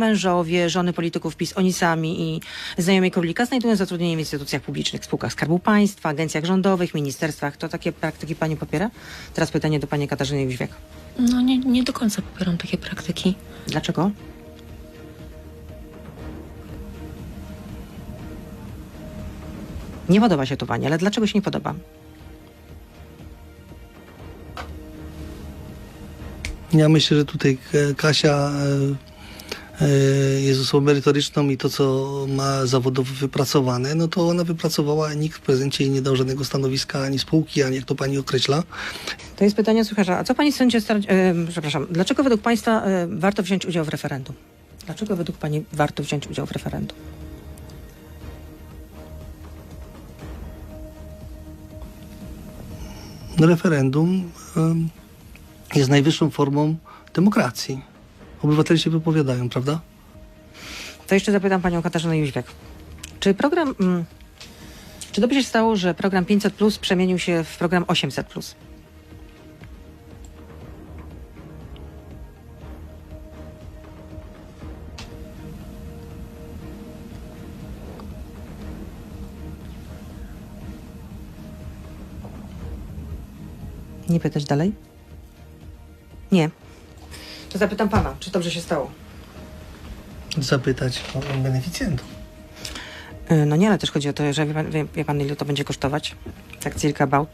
Mężowie, żony polityków PiS, oni sami i znajomi królika znajdują zatrudnienie w instytucjach publicznych, spółkach Skarbu Państwa, agencjach rządowych, ministerstwach. To takie praktyki pani popiera? Teraz pytanie do pani Katarzyny Jóźwiak. No nie, nie do końca popieram takie praktyki. Dlaczego? Nie podoba się to pani, ale dlaczego się nie podoba? Ja myślę, że tutaj e, Kasia e, jest osobą merytoryczną i to, co ma zawodowo wypracowane, no to ona wypracowała, nikt w prezencie jej nie dał żadnego stanowiska ani spółki, ani jak to pani określa. To jest pytanie słuchacza. A co pani sądzi, star- e, przepraszam, dlaczego według państwa e, warto wziąć udział w referendum? Dlaczego według pani warto wziąć udział w referendum? Referendum jest najwyższą formą demokracji. Obywatele się wypowiadają, prawda? To jeszcze zapytam panią Katarzynę Jóźwiak. Czy program, mm, czy dobrze się stało, że program 500 plus przemienił się w program 800 plus? Nie pytać dalej? Nie. To zapytam pana, czy dobrze się stało? Zapytać o beneficjentów. Y, No nie, ale też chodzi o to, że wie pan, wie, wie pan ile to będzie kosztować? Tak circa about